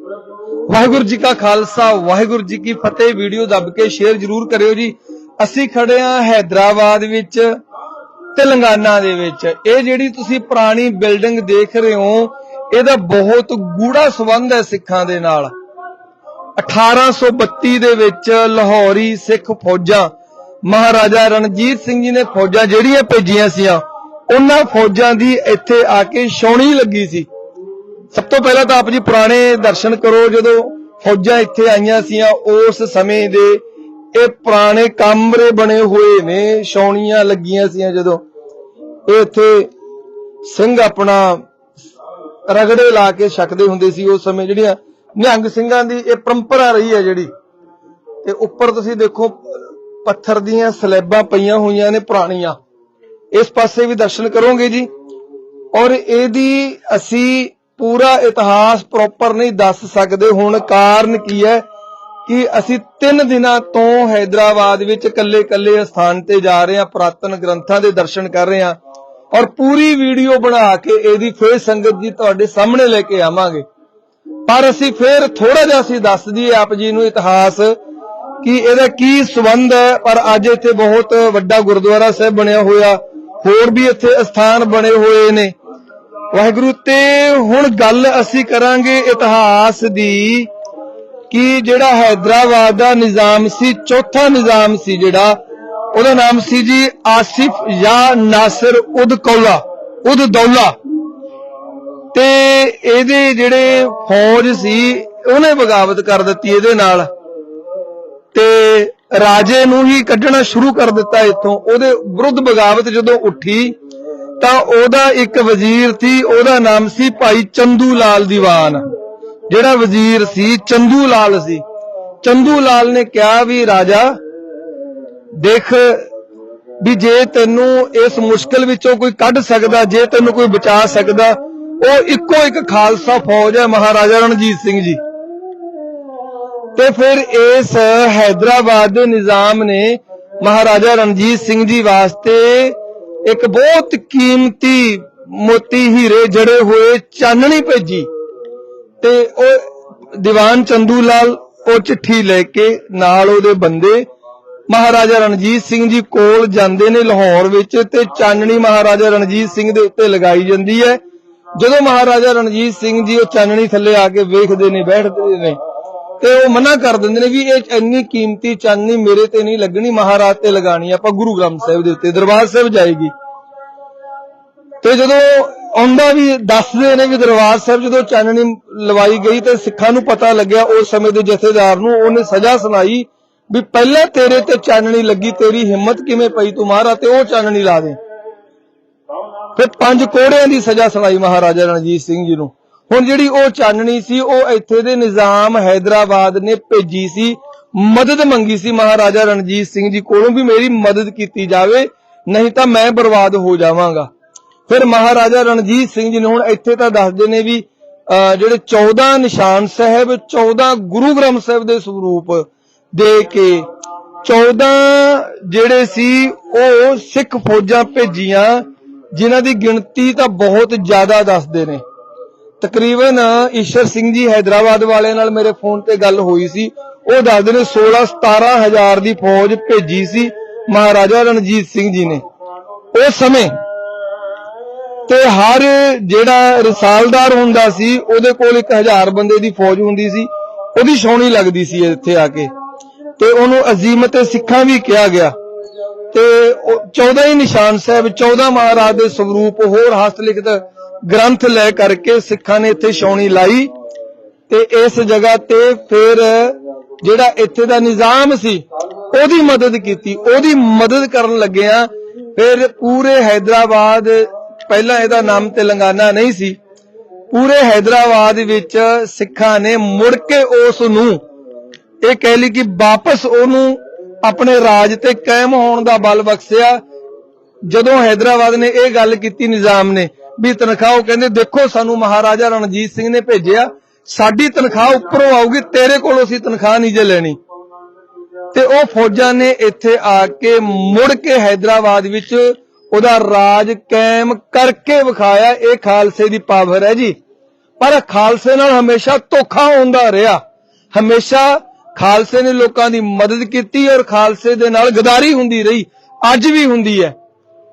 ਵਾਹਿਗੁਰੂ ਜੀ ਕਾ ਖਾਲਸਾ, ਵਾਹਿਗੁਰੂ ਜੀ ਕੀ ਫਤਿਹ। ਵੀਡੀਓ ਦੱਬ ਕੇ ਸ਼ੇਅਰ ਜਰੂਰ ਕਰਿਓ ਜੀ। ਅਸੀਂ ਖੜੇ ਆ ਹైదరాబాద్ ਵਿੱਚ, ਤੇਲੰਗਾਨਾ ਦੇ ਵਿੱਚ। ਇਹ ਜਿਹੜੀ ਤੁਸੀਂ ਪੁਰਾਣੀ ਬਿਲਡਿੰਗ ਦੇਖ ਰਹੇ ਹੋ, ਇਹਦਾ ਬਹੁਤ ਗੂੜਾ ਸਬੰਧ ਹੈ ਸਿੱਖਾਂ ਦੇ ਨਾਲ। 1832 ਦੇ ਵਿੱਚ ਲਾਹੌਰੀ ਸਿੱਖ ਫੌਜਾਂ, ਮਹਾਰਾਜਾ ਰਣਜੀਤ ਸਿੰਘ ਜੀ ਨੇ ਫੌਜਾਂ ਜਿਹੜੀਆਂ ਭੇਜੀਆਂ ਸੀਆਂ, ਉਹਨਾਂ ਫੌਜਾਂ ਦੀ ਇੱਥੇ ਆ ਕੇ ਛਾਉਣੀ ਲੱਗੀ ਸੀ। ਸਭ ਤੋਂ ਪਹਿਲਾਂ ਤਾਂ ਆਪ ਜੀ ਪੁਰਾਣੇ ਦਰਸ਼ਨ ਕਰੋ, ਜਦੋਂ ਫੌਜਾਂ ਇੱਥੇ ਆਈਆਂ ਸੀਆਂ, ਉਸ ਸਮੇਂ ਦੇ ਇਹ ਪੁਰਾਣੇ ਕਮਰੇ ਬਣੇ ਹੋਏ ਨੇ, ਛਾਉਣੀਆਂ ਲੱਗੀਆਂ ਸੀਆਂ ਜਦੋਂ। ਇਹ ਇੱਥੇ ਸਿੰਘ ਆਪਣਾ ਰਗੜੇ ਲਾ ਕੇ ਛਕਦੇ ਹੁੰਦੇ ਸੀ ਉਸ ਸਮੇਂ, ਜਿਹੜੀਆਂ ਨਿਹੰਗ ਸਿੰਘਾਂ ਦੀ ਇਹ ਪਰੰਪਰਾ ਰਹੀ ਹੈ ਜਿਹੜੀ। ਤੇ ਉੱਪਰ ਤੁਸੀਂ ਦੇਖੋ, ਪੱਥਰ ਦੀਆਂ ਸਲੈਬਾਂ ਪਈਆਂ ਹੋਈਆਂ ਨੇ ਪੁਰਾਣੀਆਂ। ਇਸ ਪਾਸੇ ਵੀ ਦਰਸ਼ਨ ਕਰੋਗੇ ਜੀ। ਔਰ ਇਹਦੀ ਅਸੀਂ ਪੂਰਾ ਇਤਿਹਾਸ ਪ੍ਰੋਪਰ ਨਹੀਂ ਦੱਸ ਸਕਦੇ। ਹੁਣ ਕਾਰਨ ਕੀ ਹੈ? ਕਿ ਅਸੀਂ ਤਿੰਨ ਦਿਨਾਂ ਤੋਂ ਹైదరాబాద్ ਵਿੱਚ ਇਕੱਲੇ ਇਕੱਲੇ ਸਥਾਨ ਤੇ ਜਾ ਰਹੇ ਹਾਂ, ਪ੍ਰਾਤਨ ਗ੍ਰੰਥਾਂ ਦੇ ਦਰਸ਼ਨ ਕਰ ਰਹੇ ਹਾਂ ਔਰ ਪੂਰੀ ਵੀਡੀਓ ਬਣਾ ਕੇ ਇਹਦੀ ਫੇਰ ਸੰਗਤ ਜੀ ਤੁਹਾਡੇ ਸਾਹਮਣੇ ਲੈ ਕੇ ਆਵਾਂਗੇ। ਪਰ ਅਸੀਂ ਫੇਰ ਥੋੜਾ ਜਿਹਾ ਅਸੀਂ ਦੱਸ ਦਈਏ ਆਪ ਜੀ ਨੂੰ ਇਤਿਹਾਸ ਕਿ ਇਹਦਾ ਕੀ ਸਬੰਧ ਹੈ। ਪਰ ਅੱਜ ਇੱਥੇ ਬਹੁਤ ਵੱਡਾ ਗੁਰਦੁਆਰਾ ਸਾਹਿਬ ਬਣਿਆ ਹੋਇਆ। ਹੋਰ ਵੀ ਇੱਥੇ ਸਥਾਨ ਬਣੇ ਹੋਏ ਨੇ। ਵਾਹਿਗੁਰੂ, ਤੇ ਹੁਣ ਗੱਲ ਅਸੀਂ ਕਰਾਂਗੇ ਇਤਿਹਾਸ ਦੀ, ਕਿ ਜਿਹੜਾ ਹైదరాబాద్ ਦਾ ਨਿਜ਼ਾਮ ਸੀ, ਚੌਥਾ ਨਿਜ਼ਾਮ ਸੀ ਜਿਹੜਾ, ਉਹਦਾ ਨਾਮ ਸੀ ਜੀ ਆਸਿਫ ਯਾ ਨਾਸਰ ਉਦ ਕੌਲਾ, ਉਦ ਦੌਲਾ। ਤੇ ਇਹਦੇ ਜਿਹੜੇ ਫੌਜ ਸੀ, ਉਹਨੇ ਬਗਾਵਤ ਕਰ ਦਿੱਤੀ ਇਹਦੇ ਨਾਲ। ਤੇ ਰਾਜੇ ਨੂੰ ਹੀ ਕੱਢਣਾ ਸ਼ੁਰੂ ਕਰ ਦਿੱਤਾ ਇੱਥੋਂ, ਉਹਦੇ ਵਿਰੁੱਧ ਬਗਾਵਤ ਜਦੋਂ ਉੱਠੀ ਤਾਂ ਉਹਦਾ ਇੱਕ ਵਜ਼ੀਰ ਸੀ, ਉਹਦਾ ਨਾਮ ਸੀ ਭਾਈ ਚੰਦੂ ਲਾਲ ਦੀਵਾਨ। ਜਿਹੜਾ ਵਜ਼ੀਰ ਸੀ ਚੰਦੂ ਲਾਲ ਸੀ। ਚੰਦੂ ਲਾਲ ਨੇ ਕਿਹਾ ਵੀ, ਰਾਜਾ, ਦੇਖ ਵੀ ਜੇ ਤੈਨੂੰ ਇਸ ਮੁਸ਼ਕਲ ਵਿੱਚੋਂ ਕੋਈ ਕੱਢ ਸਕਦਾ, ਜੇ ਤੈਨੂੰ ਕੋਈ ਬਚਾ ਸਕਦਾ, ਉਹ ਇੱਕੋ ਇੱਕ ਖਾਲਸਾ ਫੌਜ ਹੈ, ਮਹਾਰਾਜਾ ਰਣਜੀਤ ਸਿੰਘ ਜੀ। ਤੇ ਫਿਰ ਇਸ ਹైదరాబాద్ ਦੇ ਨਿਜ਼ਾਮ ਨੇ ਮਹਾਰਾਜਾ ਰਣਜੀਤ ਸਿੰਘ ਜੀ ਵਾਸਤੇ ਇੱਕ ਬਹੁਤ ਕੀਮਤੀ ਮੋਤੀ ਹੀਰੇ ਜੜੇ ਹੋਏ ਚਾਨਣੀ ਭੇਜੀ ਤੇ ਉਹ ਦੀਵਾਨ ਚੰਦੂ ਲਾਲ ਉਹ ਚਿੱਠੀ ਲੈ ਕੇ ਨਾਲ ਉਹਦੇ ਬੰਦੇ ਮਹਾਰਾਜਾ ਰਣਜੀਤ ਸਿੰਘ ਜੀ ਕੋਲ ਜਾਂਦੇ ਨੇ ਲਾਹੌਰ ਵਿੱਚ ਤੇ ਚਾਨਣੀ ਮਹਾਰਾਜਾ ਰਣਜੀਤ ਸਿੰਘ ਦੇ ਉੱਤੇ ਲਗਾਈ ਜਾਂਦੀ ਹੈ। ਜਦੋਂ ਮਹਾਰਾਜਾ ਰਣਜੀਤ ਸਿੰਘ ਜੀ ਉਹ ਚਾਨਣੀ ਥੱਲੇ ਆ ਕੇ ਵੇਖਦੇ ਨੇ, ਬੈਠਦੇ ਨੇ ਤੇ ਉਹ ਮਨਾ ਕਰ ਦਿੰਦੇ ਨੇ ਵੀ ਇਹ ਇੰਨੀ ਕੀਮਤੀ ਚਾਨਣੀ ਮੇਰੇ ਤੇ ਨਹੀਂ ਲੱਗਣੀ, ਮਹਾਰਾਜ ਤੇ ਲਗਾਣੀ ਆਪਾਂ ਗੁਰੂ ਗ੍ਰੰਥ ਸਾਹਿਬ ਦੇ ਉੱਤੇ, ਦਰਬਾਰ ਸਾਹਿਬ ਜਾਏਗੀ। ਤੇ ਜਦੋਂ ਆਉਂਦਾ ਵੀ ਦੱਸਦੇ ਨੇ ਵੀ ਦਰਬਾਰ ਸਾਹਿਬ ਜਦੋਂ ਚਾਨਣੀ ਲਵਾਈ ਗਈ ਤੇ ਸਿੱਖਾਂ ਨੂੰ ਪਤਾ ਲੱਗਿਆ, ਉਸ ਸਮੇਂ ਦੇ ਜਥੇਦਾਰ ਨੂੰ ਉਹਨੇ ਸਜ਼ਾ ਸੁਣਾਈ ਵੀ ਪਹਿਲਾਂ ਤੇਰੇ ਤੇ ਚਾਨਣੀ ਲੱਗੀ, ਤੇਰੀ ਹਿੰਮਤ ਕਿਵੇਂ ਪਈ ਤੂੰ ਮਹਾਰਾ ਤੇ ਉਹ ਚਾਨਣੀ ਲਾ ਦੇ। ਫਿਰ ਪੰਜ ਕੋੜਿਆਂ ਦੀ ਸਜ਼ਾ ਸੁਣਾਈ ਮਹਾਰਾਜਾ ਰਣਜੀਤ ਸਿੰਘ ਜੀ ਨੂੰ। ਹੁਣ ਜਿਹੜੀ ਉਹ ਚਾਨਣੀ ਸੀ, ਉਹ ਇੱਥੇ ਦੇ ਨਿਜ਼ਾਮ ਹైదరాబాద్ ਨੇ ਭੇਜੀ ਸੀ, ਮਦਦ ਮੰਗੀ ਸੀ ਮਹਾਰਾਜਾ ਰਣਜੀਤ ਸਿੰਘ ਜੀ ਕੋਲੋਂ ਵੀ ਮੇਰੀ ਮਦਦ ਕੀਤੀ ਜਾਵੇ, ਨਹੀਂ ਤਾਂ ਮੈਂ ਬਰਬਾਦ ਹੋ ਜਾਵਾਂਗਾ। ਫਿਰ ਮਹਾਰਾਜਾ ਰਣਜੀਤ ਸਿੰਘ ਜੀ ਨੇ ਹੁਣ ਇੱਥੇ ਤਾਂ ਦੱਸਦੇ ਨੇ ਵੀ ਜਿਹੜੇ 14 ਨਿਸ਼ਾਨ ਸਾਹਿਬ 14 ਗੁਰੂ ਗ੍ਰੰਥ ਸਾਹਿਬ ਦੇ ਸਰੂਪ ਦੇ ਕੇ 14 ਜਿਹੜੇ ਸੀ, ਉਹ ਸਿੱਖ ਫੌਜਾਂ ਭੇਜੀਆਂ, ਜਿਨ੍ਹਾਂ ਦੀ ਗਿਣਤੀ ਤਾਂ ਬਹੁਤ ਜ਼ਿਆਦਾ ਦੱਸਦੇ ਨੇ। ਤਕਰੀਬਨ ਈਸ਼ਰ ਸਿੰਘ ਜੀ ਹైదరాబాద్ ਵਾਲੇ ਨਾਲ ਮੇਰੇ ਫੋਨ ਤੇ ਗੱਲ ਹੋਈ ਸੀ। ਉਹ ਦੱਸਦੇ ਨੇ 16 17000 ਦੀ ਫੌਜ ਭੇਜੀ ਸੀ ਮਹਾਰਾਜਾ ਰਣਜੀਤ ਸਿੰਘ ਜੀ ਨੇ। ਉਸ ਸਮੇਂ ਤੇ ਹਰ ਜਿਹੜਾ ਰਸਾਲਦਾਰ ਹੁੰਦਾ ਸੀ, ਉਹਦੇ ਕੋਲ 1000 ਬੰਦੇ ਦੀ ਫੌਜ ਹੁੰਦੀ ਸੀ। ਉਹਦੀ ਛਾਉਣੀ ਲੱਗਦੀ ਸੀ ਇੱਥੇ ਆ ਕੇ। ਤੇ ਉਹਨੂੰ ਅਜ਼ੀਮਤ ਸਿੱਖਾਂ ਵੀ ਕਿਹਾ ਗਿਆ। ਤੇ 14 ਹੀ ਨਿਸ਼ਾਨ ਸਾਹਿਬ 14 ਮਹਾਰਾਜ ਦੇ ਸਰੂਪ ਹੋਰ ਹਸਤ ਲਿਖਤ ਗ੍ਰੰਥ ਲੈ ਕਰਕੇ ਸਿੱਖਾਂ ਨੇ ਇੱਥੇ ਛਾਉਣੀ ਲਾਈ ਤੇ ਇਸ ਜਗ੍ਹਾ ਤੇ ਫਿਰ ਜਿਹੜਾ ਇੱਥੇ ਦਾ ਨਿਜ਼ਾਮ ਸੀ, ਉਹਦੀ ਮਦਦ ਕੀਤੀ। ਉਹਦੀ ਮਦਦ ਕਰਨ ਲੱਗੇ ਆ। ਫਿਰ ਪੂਰੇ ਹైదరాబాద్ ਪਹਿਲਾਂ ਇਹਦਾ ਨਾਮ ਤੇਲੰਗਾਨਾ ਨਹੀਂ ਸੀ। ਪੂਰੇ ਹైదరాబాద్ ਵਿੱਚ ਸਿੱਖਾਂ ਨੇ ਮੁੜ ਕੇ ਉਸ ਨੂੰ ਇਹ ਕਹਿ ਲਈ ਕਿ ਵਾਪਸ ਉਹਨੂੰ ਆਪਣੇ ਰਾਜ ਤੇ ਕਾਇਮ ਹੋਣ ਦਾ ਬਲ ਬਖਸ਼ਿਆ। ਜਦੋਂ ਹైదరాబాద్ ਨੇ ਇਹ ਗੱਲ ਕੀਤੀ, ਨਿਜ਼ਾਮ ਨੇ ਵੀ ਤਨਖਾਹ ਉਹ ਕਹਿੰਦੇ, ਦੇਖੋ ਸਾਨੂੰ ਮਹਾਰਾਜਾ ਰਣਜੀਤ ਸਿੰਘ ਨੇ ਭੇਜਿਆ, ਸਾਡੀ ਤਨਖਾਹ ਉੱਪਰੋਂ ਆਊਗੀ, ਤੇਰੇ ਕੋਲੋਂ ਅਸੀਂ ਤਨਖਾਹ ਨਹੀਂ ਜੇ ਲੈਣੀ। ਤੇ ਉਹ ਫੌਜਾਂ ਨੇ ਇੱਥੇ ਆ ਕੇ ਮੁੜ ਕੇ ਹైదరాబాద్ ਵਿੱਚ ਉਹਦਾ ਰਾਜ ਕਾਇਮ ਕਰਕੇ ਵਿਖਾਇਆ। ਇਹ ਖਾਲਸੇ ਦੀ ਪਾਵਰ ਹੈ ਜੀ। ਪਰ ਖਾਲਸੇ ਨਾਲ ਹਮੇਸ਼ਾ ਧੋਖਾ ਹੁੰਦਾ ਰਿਹਾ। ਹਮੇਸ਼ਾ ਖਾਲਸੇ ਨੇ ਲੋਕਾਂ ਦੀ ਮਦਦ ਕੀਤੀ ਔਰ ਖਾਲਸੇ ਦੇ ਨਾਲ ਗਦਾਰੀ ਹੁੰਦੀ ਰਹੀ। ਅੱਜ ਵੀ ਹੁੰਦੀ ਹੈ।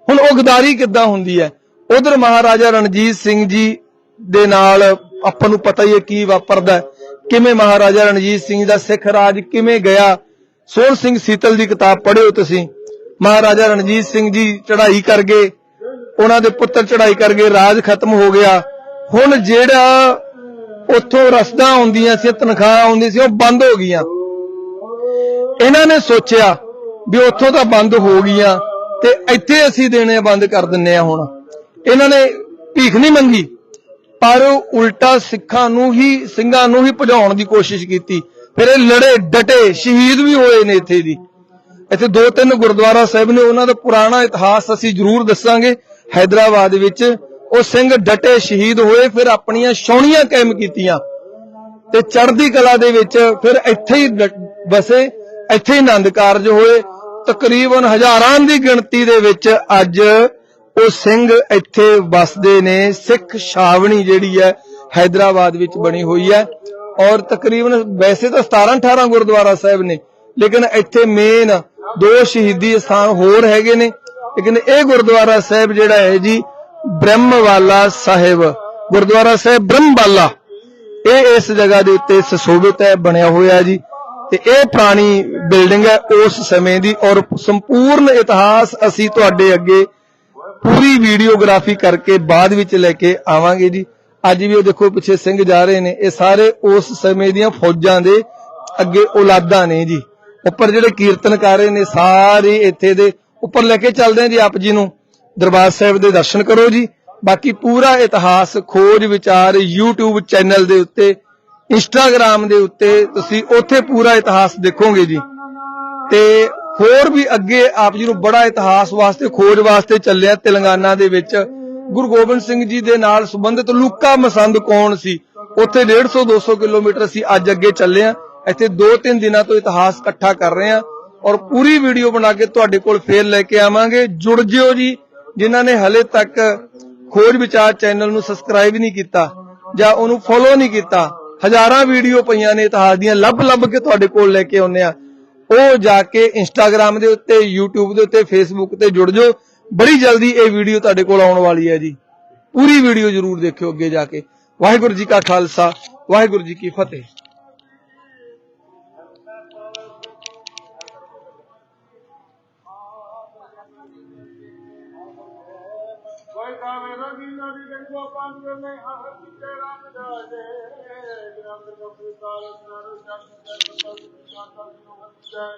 ਹੁਣ ਉਹ ਗਦਾਰੀ ਕਿੱਦਾਂ ਹੁੰਦੀ ਹੈ? ਉਧਰ ਮਹਾਰਾਜਾ ਰਣਜੀਤ ਸਿੰਘ ਜੀ ਦੇ ਨਾਲ ਆਪਾਂ ਨੂੰ ਪਤਾ ਹੀ ਹੈ ਕੀ ਵਾਪਰਦਾ ਕਿਵੇਂ ਮਹਾਰਾਜਾ ਰਣਜੀਤ ਸਿੰਘ ਦਾ ਸਿੱਖ ਰਾਜ ਕਿਵੇਂ ਗਿਆ? ਸੋਹਣ ਸਿੰਘ ਸੀਤਲ ਦੀ ਕਿਤਾਬ ਪੜ੍ਹਿਓ ਤੁਸੀਂ। ਮਹਾਰਾਜਾ ਰਣਜੀਤ ਸਿੰਘ ਜੀ ਚੜ੍ਹਾਈ ਕਰ ਗਏ। ਉਹਨਾਂ ਦੇ ਪੁੱਤਰ ਚੜ੍ਹਾਈ ਕਰ ਗਏ। ਰਾਜ ਖਤਮ ਹੋ ਗਿਆ। ਹੁਣ ਜਿਹੜਾ ਉੱਥੋਂ ਰਸਦਾਂ ਆਉਂਦੀਆਂ ਸੀ, ਤਨਖਾਹ ਆਉਂਦੀ ਸੀ, ਉਹ ਬੰਦ ਹੋ ਗਈਆਂ। ਇਹਨਾਂ ਨੇ ਸੋਚਿਆ ਵੀ ਉੱਥੋਂ ਤਾਂ ਬੰਦ ਹੋ ਗਈਆਂ ਤੇ ਇੱਥੇ ਅਸੀਂ ਦੇਣੇ ਬੰਦ ਕਰ ਦਿੰਨੇ ਆ ਹੁਣ। ਇਹਨਾਂ ਨੇ ਭੀਖ ਨਹੀਂ ਮੰਗੀ, ਪਰ ਉਲਟਾ ਸਿੱਖਾਂ ਨੂੰ ਹੀ, ਸਿੰਘਾਂ ਨੂੰ ਹੀ ਭਜਾਉਣ ਦੀ ਕੋਸ਼ਿਸ਼ ਕੀਤੀ। ਫਿਰ ਇਹ ਲੜੇ, ਡਟੇ, ਸ਼ਹੀਦ ਵੀ ਹੋਏ ਨੇ ਇੱਥੇ ਦੀ ਇੱਥੇ ਦੋ ਤਿੰਨ ਗੁਰਦੁਆਰਾ ਸਾਹਿਬ ਨੇ, ਉਹਨਾਂ ਦਾ ਪੁਰਾਣਾ ਇਤਿਹਾਸ ਅਸੀਂ ਜ਼ਰੂਰ ਦੱਸਾਂਗੇ। ਹైదరాబాద్ ਵਿੱਚ ਉਹ ਸਿੰਘ ਡਟੇ, ਸ਼ਹੀਦ ਹੋਏ, ਫਿਰ ਆਪਣੀਆਂ ਸ਼ੌਣੀਆਂ ਕਾਇਮ ਕੀਤੀਆਂ। ਤੇ ਚੜ੍ਹਦੀ ਕਲਾ ਦੇ ਵਿੱਚ ਫਿਰ ਇੱਥੇ ਹੀ ਵਸੇ, ਇੱਥੇ ਹੀ ਆਨੰਦ ਕਾਰਜ ਹੋਏ। ਤਕਰੀਬਨ ਹਜ਼ਾਰਾਂ ਦੀ ਗਿਣਤੀ ਦੇ ਵਿੱਚ ਅੱਜ ਉਹ ਸਿੰਘ ਇੱਥੇ ਵਸਦੇ ਨੇ। ਸਿੱਖ ਛਾਵਣੀ ਜਿਹੜੀ ਹੈ ਹైదరాబాద్ ਵਿੱਚ ਬਣੀ ਹੋਈ ਹੈ। ਔਰ ਤਕਰੀਬਨ ਵੈਸੇ ਤਾਂ 17 18 ਗੁਰਦੁਆਰਾ ਸਾਹਿਬ ਨੇ, ਲੇਕਿਨ ਇੱਥੇ ਮੇਨ ਦੋ ਸ਼ਹੀਦੀ ਸਥਾਨ ਹੋਰ ਹੈਗੇ ਨੇ। ਲੇਕਿਨ ਇਹ ਗੁਰਦੁਆਰਾ ਸਾਹਿਬ ਜਿਹੜਾ ਹੈ ਜੀ ਬ੍ਰਹਮ ਵਾਲਾ ਸਾਹਿਬ। ਗੁਰਦੁਆਰਾ ਸਾਹਿਬ ਬ੍ਰਹਮਵਾਲਾ। ਇਹ ਇਸ ਜਗ੍ਹਾ ਦੇ ਉੱਤੇ ਸੁਸ਼ੋਭਿਤ ਹੈ, ਬਣਿਆ ਹੋਇਆ ਜੀ। ਤੇ ਇਹ ਪੁਰਾਣੀ ਬਿਲਡਿੰਗ ਹੈ ਉਸ ਸਮੇਂ ਦੀ। ਔਰ ਸੰਪੂਰਨ ਇਤਿਹਾਸ ਅਸੀਂ ਤੁਹਾਡੇ ਅੱਗੇ ਪੂਰੀ ਵੀਡੀਓਗ੍ਰਾਫੀ ਕਰਕੇ ਬਾਅਦ ਵਿੱਚ ਲੈ ਕੇ ਆਵਾਂਗੇ ਜੀ। ਅੱਜ ਵੀ ਉਹ ਦੇਖੋ ਪਿੱਛੇ ਸਿੰਘ ਜਾ ਰਹੇ ਨੇ। ਇਹ ਸਾਰੇ ਉਸ ਸਮੇਂ ਦੀਆਂ ਫੌਜਾਂ ਦੇ ਅੱਗੇ ਔਲਾਦਾਂ ਨੇ ਜੀ। ਉੱਪਰ ਜਿਹੜੇ ਕੀਰਤਨ ਨੇ, ਸਾਰੇ ਇੱਥੇ ਦੇ ਉੱਪਰ ਲੈ ਕੇ ਚੱਲਦੇ ਆ ਜੀ ਆਪ ਜੀ ਨੂੰ। ਦਰਬਾਰ ਸਾਹਿਬ ਦੇ ਦਰਸ਼ਨ ਕਰੋ ਜੀ। ਬਾਕੀ ਪੂਰਾ ਇਤਿਹਾਸ ਖੋਜ ਵਿਚਾਰ YouTube ਚੈਨਲ ਦੇ ਉੱਤੇ, Instagram ਦੇ ਉੱਤੇ ਤੁਸੀਂ ਉੱਥੇ ਪੂਰਾ ਇਤਿਹਾਸ ਦੇਖੋਗੇ ਜੀ। ਤੇ ਹੋਰ ਵੀ ਅੱਗੇ ਆਪ ਜੀ ਨੂੰ ਬੜਾ ਇਤਿਹਾਸ ਵਾਸਤੇ, ਖੋਜ ਵਾਸਤੇ ਚੱਲਿਆ ਤੇਲੰਗਾਨਾ ਦੇ ਵਿੱਚ। ਗੁਰੂ ਗੋਬਿੰਦ ਸਿੰਘ ਜੀ ਦੇ ਨਾਲ ਸੰਬੰਧਿਤ ਲੁੱਕਾ ਮਸੰਦ ਕੌਣ ਸੀ? ਉੱਥੇ 150 200 ਕਿਲੋਮੀਟਰ ਅਸੀਂ ਅੱਜ ਅੱਗੇ ਚੱਲੇ ਆ ਇੱਥੇ 2-3 ਦਿਨਾਂ ਤੋਂ ਇਤਿਹਾਸ ਇਕੱਠਾ ਕਰ ਰਹੇ ਆ ਔਰ ਪੂਰੀ ਵੀਡੀਓ ਬਣਾ ਕੇ ਤੁਹਾਡੇ ਕੋਲ ਫੇਰ ਲੈ ਕੇ ਆਵਾਂਗੇ। ਜੁੜ ਜਿਓ ਜੀ, ਜਿਨ੍ਹਾਂ ਨੇ ਹਲੇ ਤੱਕ ਖੋਜ ਵਿਚਾਰ ਚੈਨਲ ਨੂੰ ਸਬਸਕ੍ਰਾਈਬ ਨਹੀਂ ਕੀਤਾ ਜਾਂ ਉਹਨੂੰ ਫੋਲੋ ਨਹੀਂ ਕੀਤਾ। ਹਜ਼ਾਰਾਂ ਵੀਡੀਓ ਪਈਆਂ ਨੇ ਇਤਿਹਾਸ ਦੀਆਂ। ਲੱਭ ਲੱਭ ਕੇ ਤੁਹਾਡੇ ਕੋਲ ਲੈ ਕੇ ਆਉਂਦੇ ਆ ਉਹ ਜਾ ਕੇ ਇੰਸਟਾਗ੍ਰam ਦੇ ਉੱਤੇ, YouTube ਦੇ ਉੱਤੇ, Facebook ਤੇ ਜੁੜ ਜਾਓ। ਬੜੀ ਜਲਦੀ ਇਹ ਵੀਡੀਓ ਤੁਹਾਡੇ ਕੋਲ ਆਉਣ ਵਾਲੀ ਹੈ ਜੀ। ਪੂਰੀ ਵੀਡੀਓ ਜਰੂਰ ਦੇਖਿਓ ਅੱਗੇ ਜਾ ਕੇ। ਵਾਹਿਗੁਰੂ ਜੀ ਕਾ ਖਾਲਸਾ, ਵਾਹਿਗੁਰੂ ਜੀ ਕੀ ਫਤਿਹ। Ravi Ravi Gangopan Rame Hari Jaran Jade Gram Kapri Taras Naro Jati Jai Pati Jata Yohan Jai